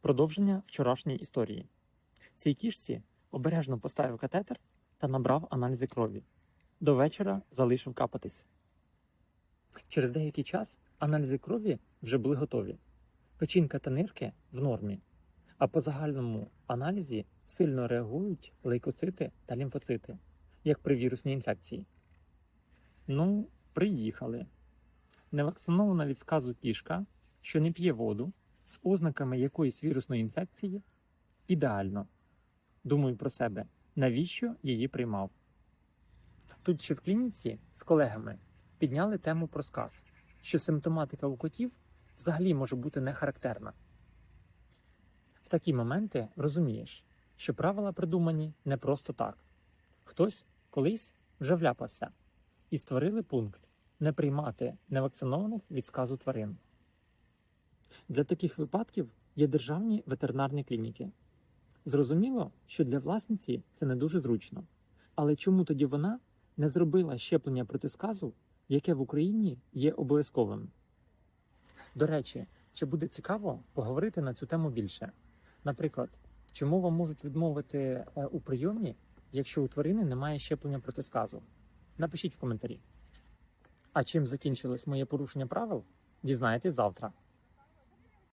Продовження вчорашньої історії. Цій кішці обережно поставив катетер та набрав аналізи крові. До вечора залишив капатись. Через деякий час аналізи крові вже були готові. Печінка та нирки в нормі, а по загальному аналізі сильно реагують лейкоцити та лімфоцити, як при вірусній інфекції. Ну, приїхали. Невакцинована від сказу кішка, що не п'є воду, з ознаками якоїсь вірусної інфекції, ідеально. Думаю про себе, навіщо її приймав. Тут ще в клініці з колегами підняли тему про сказ, що симптоматика у котів взагалі може бути не характерна. В такі моменти розумієш, що правила придумані не просто так. Хтось колись вже вляпався і створили пункт не приймати невакцинованих від сказу тварин. Для таких випадків є державні ветеринарні клініки. Зрозуміло, що для власниці це не дуже зручно. Але чому тоді вона не зробила щеплення проти сказу, яке в Україні є обов'язковим? До речі, чи буде цікаво поговорити на цю тему більше? Наприклад, чому вам можуть відмовити е, у прийомі, якщо у тварини немає щеплення проти сказу? Напишіть в коментарі. А чим закінчилось моє порушення правил, дізнаєтесь завтра.